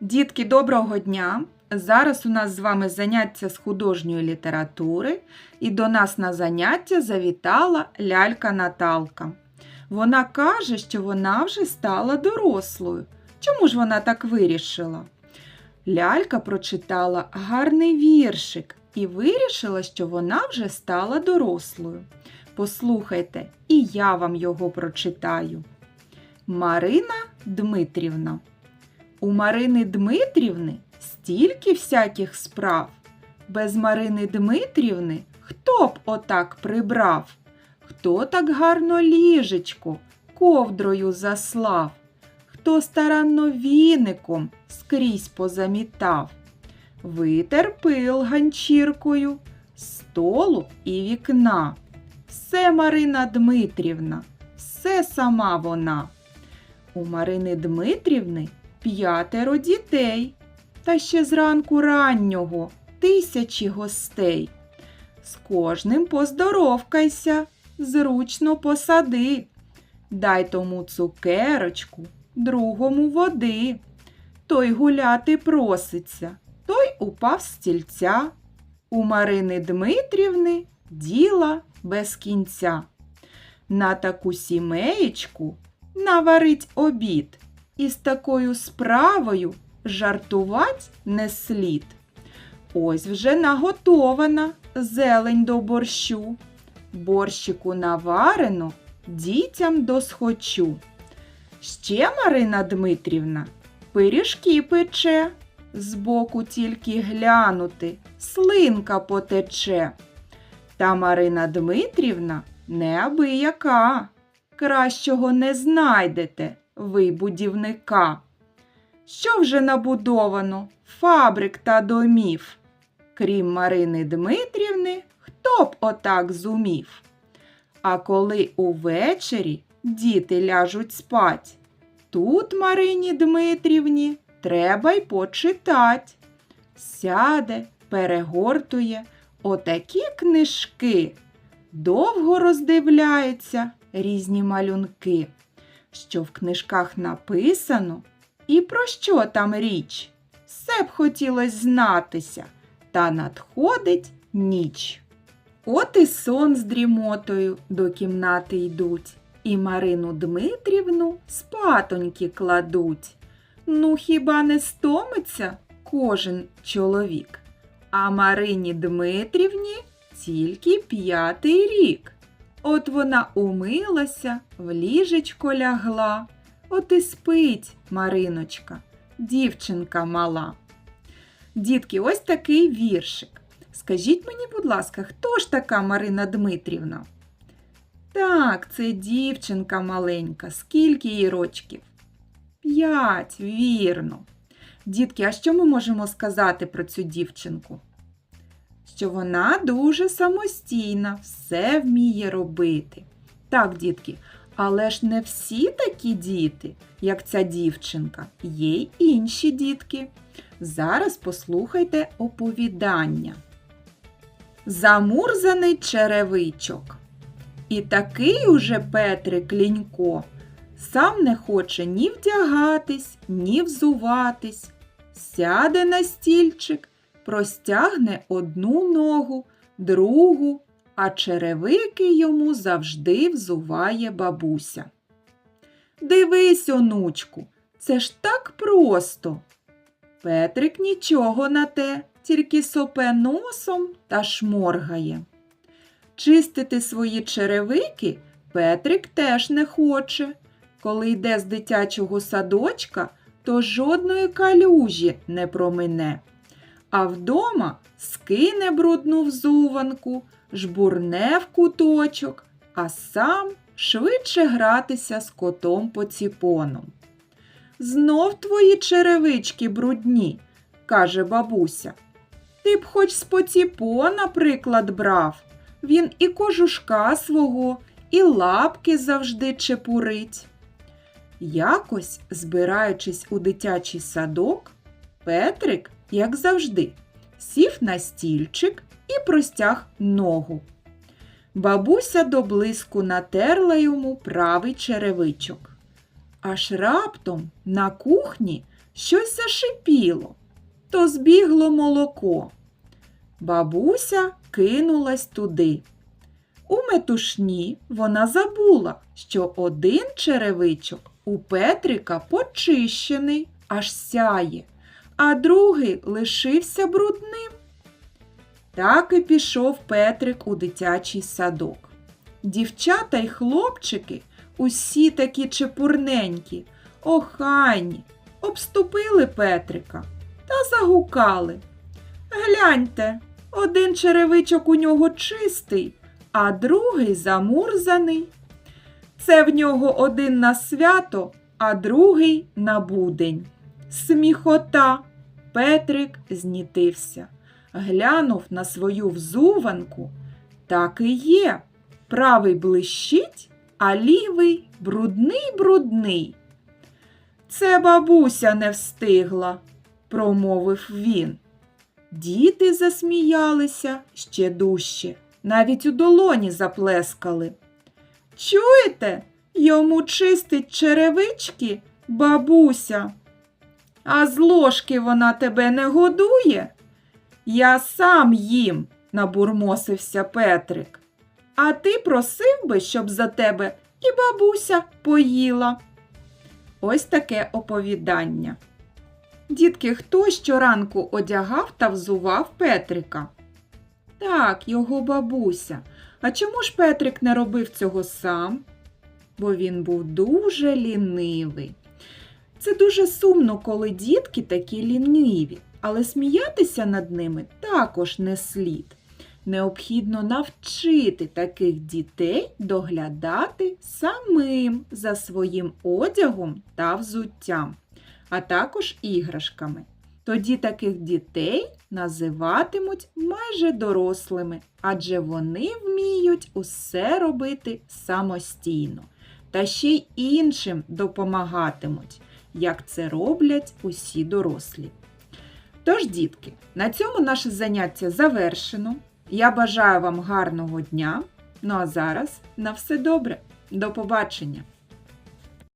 Дітки, доброго дня! Зараз у нас з вами заняття з художньої літератури, і до нас на заняття завітала лялька Наталка. Вона каже, що вона вже стала дорослою. Чому ж вона так вирішила? Лялька прочитала гарний віршик і вирішила, що вона вже стала дорослою. Послухайте, і я вам його прочитаю. Марина Дмитрівна. У Марини Дмитрівни стільки всяких справ. Без Марини Дмитрівни хто б отак прибрав? Хто так гарно ліжечко ковдрою заслав? Хто старанно віником скрізь позамітав? Витер пил ганчіркою, столу і вікна. Все Марина Дмитрівна, все сама вона. У Марини Дмитрівни п'ятеро дітей, та ще зранку раннього тисячі гостей. З кожним поздоровкайся, зручно посади. Дай тому цукерочку, другому води. Той гуляти проситься, той упав з стільця. У Марини Дмитрівни діла без кінця. На таку сімеєчку наварить обід. І з такою справою жартувать не слід. Ось вже наготована зелень до борщу. Борщику наварено дітям досхочу. Ще Марина Дмитрівна пиріжки пече, збоку тільки глянути, слинка потече. Та Марина Дмитрівна неабияка, кращого не знайдете ви будівника. Що вже набудовано фабрик та домів? Крім Марини Дмитрівни, хто б отак зумів? А коли увечері діти ляжуть спать, тут Марині Дмитрівні треба й почитать. Сяде, перегортує отакі книжки, довго роздивляється різні малюнки що в книжках написано і про що там річ. Все б хотілось знатися, та надходить ніч. От і сон з дрімотою до кімнати йдуть, і Марину Дмитрівну спатоньки кладуть. Ну, хіба не стомиться кожен чоловік? А Марині Дмитрівні тільки п'ятий рік. От вона умилася, в ліжечко лягла. От і спить Мариночка, дівчинка мала. Дітки, ось такий віршик. Скажіть мені, будь ласка, хто ж така Марина Дмитрівна? Так, це дівчинка маленька. Скільки їй рочків? П'ять, вірно. Дітки, а що ми можемо сказати про цю дівчинку? Що вона дуже самостійна, все вміє робити. Так, дітки, але ж не всі такі діти, як ця дівчинка, є й інші дітки. Зараз послухайте оповідання. Замурзаний черевичок. І такий уже Петрик Лінько сам не хоче ні вдягатись, ні взуватись. Сяде на стільчик простягне одну ногу, другу, а черевики йому завжди взуває бабуся. Дивись, онучку, це ж так просто. Петрик нічого на те, тільки сопе носом та шморгає. Чистити свої черевики Петрик теж не хоче. Коли йде з дитячого садочка, то жодної калюжі не промине а вдома скине брудну взуванку, жбурне в куточок, а сам швидше гратися з котом поціпоном. Знов твої черевички брудні, каже бабуся. Ти б хоч з поціпо, наприклад, брав. Він і кожушка свого, і лапки завжди чепурить. Якось, збираючись у дитячий садок, Петрик як завжди, сів на стільчик і простяг ногу. Бабуся до блиску натерла йому правий черевичок. Аж раптом на кухні щось зашипіло, то збігло молоко. Бабуся кинулась туди. У метушні вона забула, що один черевичок у Петрика почищений, аж сяє, а другий лишився брудним. Так і пішов Петрик у дитячий садок. Дівчата й хлопчики, усі такі чепурненькі, охайні, обступили Петрика та загукали. Гляньте, один черевичок у нього чистий, а другий замурзаний. Це в нього один на свято, а другий на будень. Сміхота. Петрик знітився. Глянув на свою взуванку. Так і є. Правий блищить, а лівий брудний брудний. Це бабуся не встигла, промовив він. Діти засміялися ще дужче, навіть у долоні заплескали. Чуєте, йому чистить черевички бабуся. А з ложки вона тебе не годує? Я сам їм, набурмосився Петрик. А ти просив би, щоб за тебе і бабуся поїла. Ось таке оповідання. Дітки, хто щоранку одягав та взував Петрика? Так, його бабуся. А чому ж Петрик не робив цього сам? Бо він був дуже лінивий. Це дуже сумно, коли дітки такі ліниві, але сміятися над ними також не слід. Необхідно навчити таких дітей доглядати самим за своїм одягом та взуттям, а також іграшками. Тоді таких дітей називатимуть майже дорослими, адже вони вміють усе робити самостійно та ще й іншим допомагатимуть, як це роблять усі дорослі. Тож, дітки, на цьому наше заняття завершено. Я бажаю вам гарного дня. Ну а зараз на все добре. До побачення!